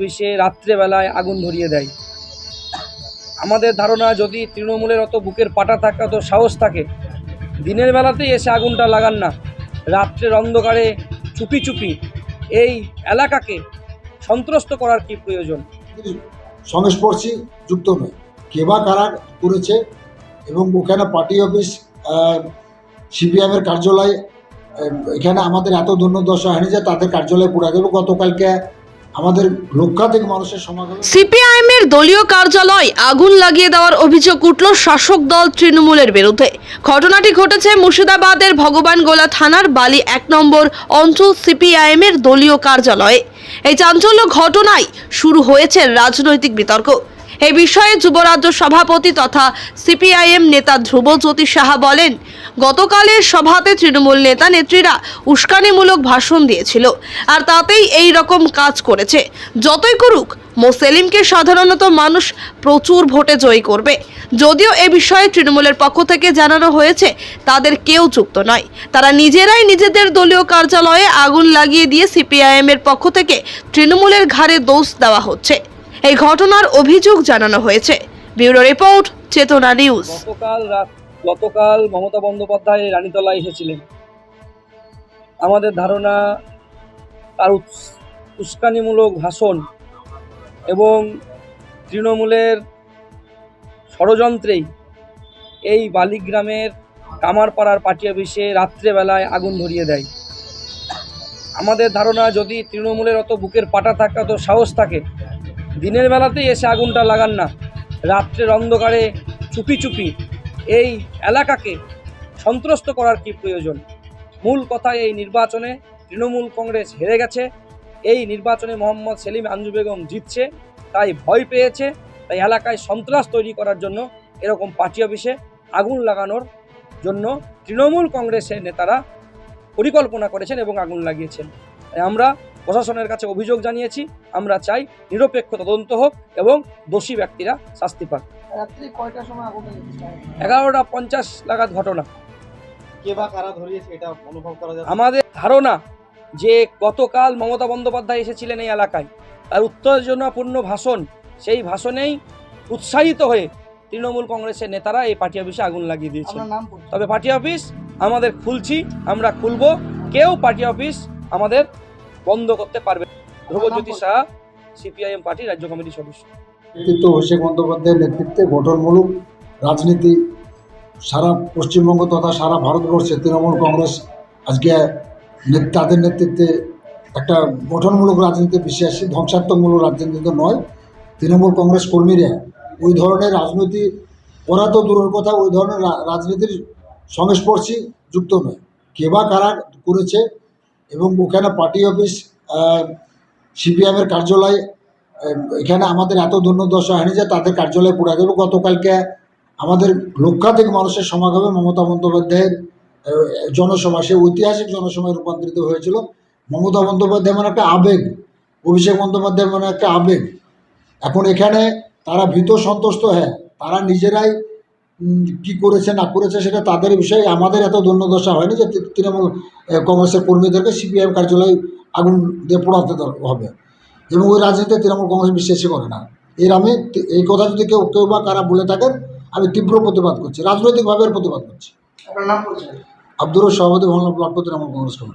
বিষে রাত্রেবেলায় আগুন ধরিয়ে দেয়। আমাদের ধারণা, যদি তৃণমূলের অত বুকের পাটা থাকে অত সাহস থাকে, দিনের বেলাতেই এসে আগুনটা লাগান না। রাত্রের অন্ধকারে চুপি চুপি এই এলাকাকে সন্ত্রস্ত করার কি প্রয়োজন? সংস্পর্শী যুক্ত নয় কে বা কারা করেছে এবং ওখানে পার্টি অফিস সিপিএমের কার্যালয় এখানে আমাদের এত দুর্দশা হয়নি যে তাদের কার্যালয় পুরা দেবে। গতকালকে আমাদের লক্ষাধিক মানুষের সমাগম সিপিআইএম এর দলীয় কার্যালয় আগুন লাগিয়ে দেওয়ার অভিযোগ উঠল শাসক দল তৃণমূলের বিরুদ্ধে। ঘটনাটি ঘটেছে মুর্শিদাবাদের ভগবানগোলা থানার বালি এক নম্বর অঞ্চল সিপিআইএম এর দলীয় কার্যালয়ে। এই চাঞ্চল্য ঘটনায় শুরু হয়েছে রাজনৈতিক বিতর্ক। এই বিষয়ে যুবরাজ্য সভাপতি তথা সিপিআইএম নেতা ধ্রুবজ্যোতি সাহা বলেন, গতকালের সভাতে তৃণমূল নেতা নেত্রীরা উস্কানিমূলক ভাষণ দিয়েছিল আর তাতেই এই রকম কাজ করেছে। যতই করুক, মোসেলিমকে সাধারণত মানুষ প্রচুর ভোটে জয়ী করবে। যদিও এ বিষয়ে তৃণমূলের পক্ষ থেকে জানানো হয়েছে, তাদের কেউ যুক্ত নয়। তারা নিজেরাই নিজেদের দলীয় কার্যালয়ে আগুন লাগিয়ে দিয়ে সিপিআইএম এর পক্ষ থেকে তৃণমূলের ঘাড়ে দোষ দেওয়া হচ্ছে। এই ঘটনার অভিযোগ জানানো হয়েছে। Bureau report, Chetana news. গতকাল রাত, গতকাল মমতা বন্দ্যোপাধ্যায় রানীতলায় এসেছিলেন। আমাদের ধারণা তার উস্কানিমূলক ভাষণ এবং তৃণমূলের ষড়যন্ত্রেই এই বালিগ্রামের কামারপাড়ার পার্টি অফিসে রাত্রেবেলায় আগুন ধরিয়ে দেয়। আমাদের ধারণা, যদি তৃণমূলের অত বুকের পাটা থাকে অত সাহস থাকে। দিনের বেলাতেই এসে আগুনটা লাগান না। রাত্রের অন্ধকারে চুপি চুপি এই এলাকাকে সন্ত্রস্ত করার কি প্রয়োজন? মূল কথা এই নির্বাচনে তৃণমূল কংগ্রেস হেরে গেছে। এই নির্বাচনে মোহাম্মদ সেলিম আঞ্জু বেগম জিতছে, তাই ভয় পেয়েছে। তাই এলাকায় সন্ত্রাস তৈরি করার জন্য এরকম পার্টি অফিসে আগুন লাগানোর জন্য তৃণমূল কংগ্রেসের নেতারা পরিকল্পনা করেছেন এবং আগুন লাগিয়েছেন। তাই আমরা প্রশাসনের কাছে অভিযোগ জানিয়েছি আমরা চাই নিরপেক্ষ তদন্ত হোক এবং দোষী ব্যক্তিরা শাস্তি পাক? এগারোটা পঞ্চাশ নাগাদ ঘটনা আমাদের ধারণা যে গতকাল মমতা বন্দ্যোপাধ্যায় এসেছিলেন এই এলাকায় তার উত্তেজনাপূর্ণ ভাষণ সেই ভাষণেই উৎসাহিত হয়ে তৃণমূল কংগ্রেসের নেতারা এই পার্টি অফিসে আগুন লাগিয়ে পরিচয়? তবে পার্টি অফিস আমাদের খুলছি আমরা খুলবো কেউ পার্টি অফিস আমাদের বন্ধ করতে পারবে। ধ্রুবজ্যোতি শাহ সিপিআইএম পার্টি রাজ্য কমিটির সদস্য। নেতৃত্ব অভিষেক বন্দ্যোপাধ্যায়ের নেতৃত্বে গঠনমূলক রাজনীতি সারা পশ্চিমবঙ্গ তথা সারা ভারতবর্ষে তৃণমূল কংগ্রেস আজকে নে- তাদের নেতৃত্বে একটা গঠনমূলক রাজনীতি বিশ্বাসী ধ্বংসাত্মকমূলক রাজনীতিতে নয় তৃণমূল কংগ্রেস কর্মীরা ওই ধরনের রাজনীতি করা তো দূরের কথা ওই ধরনের রা- রাজনীতির সংস্পর্শী যুক্ত নয়। কে বা কারা করেছে এবং ওখানে পার্টি অফিস সিপিএমের কার্যালয় এখানে আমাদের এত দুর্দশা হয়নি যে তাদের কার্যালয় পুরা দেবে। গতকালকে আমাদের লক্ষাধিক মানুষের সমাগমে মমতা বন্দ্যোপাধ্যায়ের জনসভা, সে ঐতিহাসিক জনসভায় রূপান্তরিত হয়েছিল। মমতা বন্দ্যোপাধ্যায় মানে একটা আবেগ, অভিষেক বন্দ্যোপাধ্যায় মানে একটা আবেগ। এখন এখানে তারা ভীত সন্তুষ্ট হ্যাঁ তারা নিজেরাই কি করেছে না করেছে সেটা তাদের বিষয়ে আমাদের এত দুর্দশা হয়নি যে তৃণমূল কংগ্রেসের কর্মীদেরকে সিপিআইএম কার্যালয়ে আগুন দিয়ে পোড়াতে হবে। এবং ওই রাজনীতিতে তৃণমূল কংগ্রেস বিশ্বাসই করে না। এর আমি এই কথা যদি কেউ কেউ বা কারা বলে থাকেন আমি তীব্র প্রতিবাদ করছি রাজনৈতিকভাবে প্রতিবাদ করছি। আপনার নাম আব্দুর সভাপতি ভবন ব্লক তৃণমূল কংগ্রেস কমিটি।